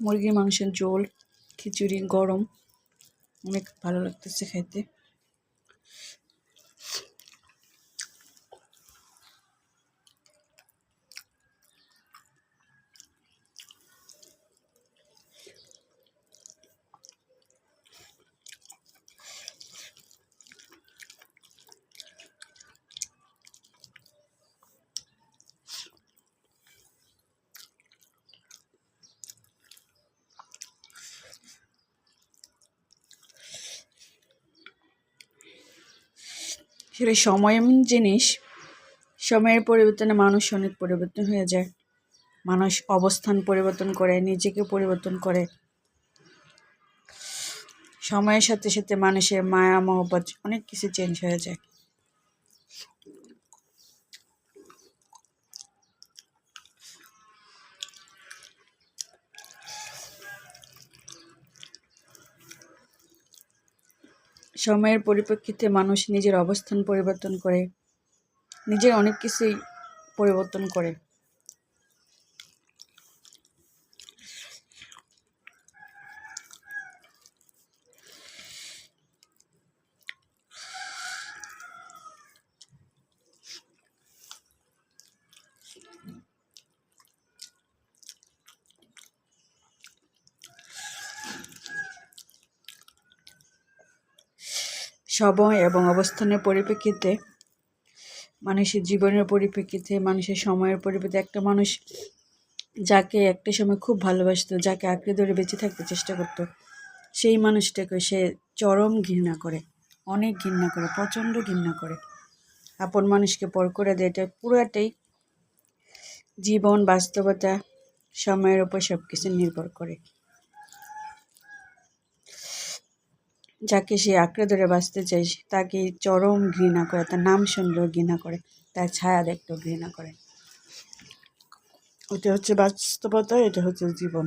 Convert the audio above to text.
মুরগির মাংসের ঝোল খিচুড়ি গরম। অনেক ভালো লাগতেছে খাইতে। আসলে সময় এমন জিনিস, সময়ের পরিবর্তনে মানুষ অনেক পরিবর্তন হয়ে যায়। মানুষ অবস্থান পরিবর্তন করে, নিজেকে পরিবর্তন করে। সময়ের সাথে সাথে মানুষের মায়া, মহব্বত অনেক কিছু চেঞ্জ হয়ে যায়। সময়ের পরিপ্রেক্ষিতে মানুষ নিজের অবস্থান পরিবর্তন করে নিজের অনেক কিছুই পরিবর্তন করে। সময় এবং অবস্থানের পরিপ্রেক্ষিতে, মানুষের জীবনের পরিপ্রেক্ষিতে, মানুষের সময়ের পরিপ্রেক্ষিতে একটা মানুষ যাকে একটা সময় খুব ভালোবাসতো, যাকে আঁকড়ে ধরে বেঁচে থাকতে চেষ্টা করতো, সেই মানুষটাকে সে চরম ঘৃণা করে, অনেক ঘৃণা করে, প্রচণ্ড ঘৃণা করে। আপন মানুষকে পর করে দেয়, এটা পুরোটাই জীবন, বাস্তবতা, সময়ের উপর সব কিছু নির্ভর করে। যাকে সে আঁকড়ে ধরে বাঁচতে চায় তাকে চরম ঘৃণা করে, তার নাম শুনলেও ঘৃণা করে, তার ছায়া দেখতেও ঘৃণা করে। এটা হচ্ছে বাস্তবতা, এটা হচ্ছে জীবন।